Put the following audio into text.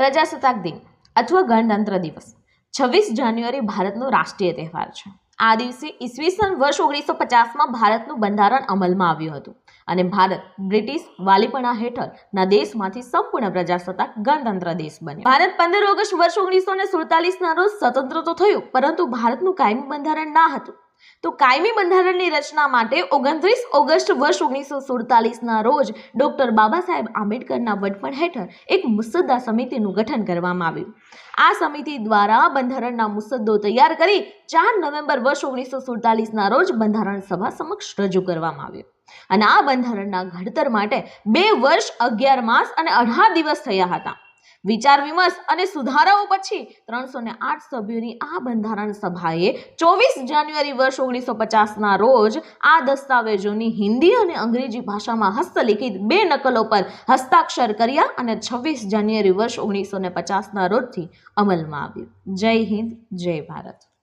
પ્રજાસત્તાક દિન અથવા ગણતંત્ર દિવસ. છવ્વીસ જાન્યુઆરી ભારતનો રાષ્ટ્રીય તહેવાર છે. આ દિવસે ઈસવીસન વર્ષ ઓગણીસો પચાસમાં ભારતનું બંધારણ અમલમાં આવ્યું હતું અને ભારત બ્રિટિશ વાલીપણા હેઠળના દેશમાંથી સંપૂર્ણ પ્રજાસત્તાક ગણતંત્ર દેશ બન્યો. ભારત પંદર ઓગસ્ટ વર્ષ ઓગણીસો ને સુડતાલીસના રોજ સ્વતંત્ર તો થયું, પરંતુ ભારતનું કાયમી બંધારણ ના હતું. તો કાયમી બંધારણની રચના માટે ઓગણત્રીસ ઓગસ્ટ વર્ષ ઓગણીસો સુડતાલીસના રોજ ડૉક્ટર બાબા સાહેબ આંબેડકરના વડપણ હેઠળ એક મુસદ્દા સમિતિનું ગઠન કરવામાં આવ્યું. આ સમિતિ દ્વારા બંધારણના મુસદ્દો તૈયાર કરી ચાર નવેમ્બર વર્ષ ઓગણીસો સુડતાલીસના રોજ બંધારણ સભા સમક્ષ રજૂ કરવામાં આવ્યું. અને આ બંધારણના ઘડતર માટે બે વર્ષ, અગિયાર માસ અને અઢાર દિવસ થયા હતા. વિચાર વિમર્શ અને સુધારાઓ પછી ત્રણસો ને આઠ સભ્યોની આ બંધારણ સભાએ ચોવીસ જાન્યુઆરી વર્ષ ઓગણીસો પચાસના રોજ આ દસ્તાવેજોની હિન્દી અને અંગ્રેજી ભાષામાં હસ્તલિખિત બે નકલો પર હસ્તાક્ષર કર્યા અને છવ્વીસ જાન્યુઆરી વર્ષ ઓગણીસો ને પચાસના રોજથી અમલમાં આવ્યું. જય હિન્દ, જય ભારત.